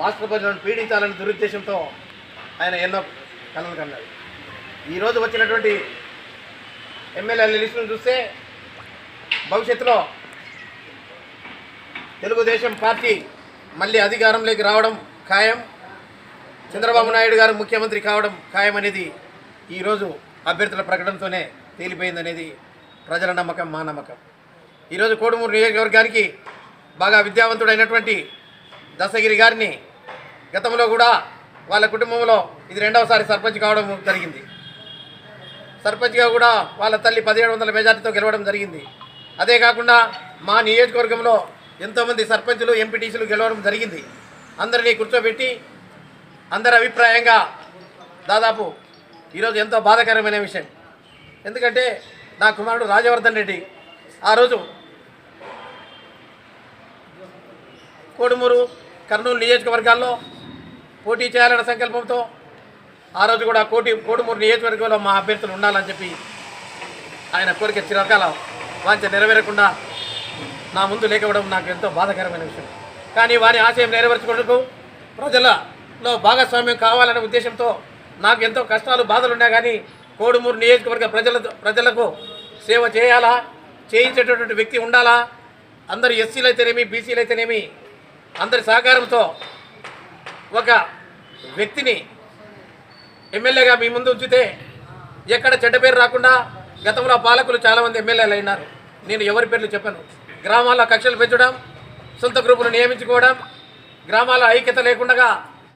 రాష్ట్ర ప్రజలను పీడించాలని దురుద్దేశంతో ఆయన ఎన్నో కలలు కన్నాడు. ఈరోజు వచ్చినటువంటి ఎమ్మెల్యేల లిస్టును చూస్తే భవిష్యత్తులో తెలుగుదేశం పార్టీ మళ్ళీ అధికారంలోకి రావడం ఖాయం. చంద్రబాబు నాయుడు గారు ముఖ్యమంత్రి కావడం ఖాయం అనేది ఈరోజు అభ్యర్థుల ప్రకటనతోనే తేలిపోయిందనేది ప్రజల నమ్మకం మా నమ్మకం. ఈరోజు కోడుమూరు నియోజకవర్గానికి బాగా విద్యావంతుడైనటువంటి దశగిరి గారిని గతంలో కూడా వాళ్ళ కుటుంబంలో ఇది రెండవసారి సర్పంచ్ కావడం జరిగింది. సర్పంచ్గా కూడా వాళ్ళ తల్లి పదిహేడు వందల మెజార్టీతో గెలవడం జరిగింది. అదే కాకుండా మా నియోజకవర్గంలో ఎంతోమంది సర్పంచులు ఎంపీటీసీలు గెలవడం జరిగింది. అందరినీ కూర్చోబెట్టి అందరి అభిప్రాయంగా దాదాపు ఈరోజు ఎంతో బాధాకరమైన విషయం. ఎందుకంటే నా కుమారుడు రాజవర్ధన్ రెడ్డి ఆ రోజు కోడుమూరు కర్నూలు నియోజకవర్గాల్లో పోటీ చేయాలనే సంకల్పంతో ఆ రోజు కూడా కోటి కోడుమూరు నియోజకవర్గంలో మా అభ్యర్థులు ఉండాలని చెప్పి ఆయన కోరిక చిరకాల వాంఛ నెరవేరకుండా నా ముందు లేకపోవడం నాకు ఎంతో బాధాకరమైన విషయం. కానీ వారి ఆశయం నెరవేర్చుకోవడానికి ప్రజలలో భాగస్వామ్యం కావాలనే ఉద్దేశంతో నాకు ఎంతో కష్టాలు బాధలు ఉన్నా కానీ కోడుమూరు నియోజకవర్గ ప్రజల ప్రజలకు సేవ చేయాలా? చేయించేటటువంటి వ్యక్తి ఉండాలా? అందరు ఎస్సీలు అయితేనేమి బీసీలు అయితేనేమి అందరి సహకారంతో ఒక వ్యక్తిని ఎమ్మెల్యేగా మీ ముందు ఉంచితే ఎక్కడ చెడ్డ పేరు రాకుండా గతంలో పాలకులు చాలామంది ఎమ్మెల్యేలు అయినారు. నేను ఎవరి పేర్లు చెప్పాను. గ్రామాల్లో కక్షలు పెంచడం సొంత గ్రూపులు నియమించుకోవడం గ్రామాల ఐక్యత లేకుండా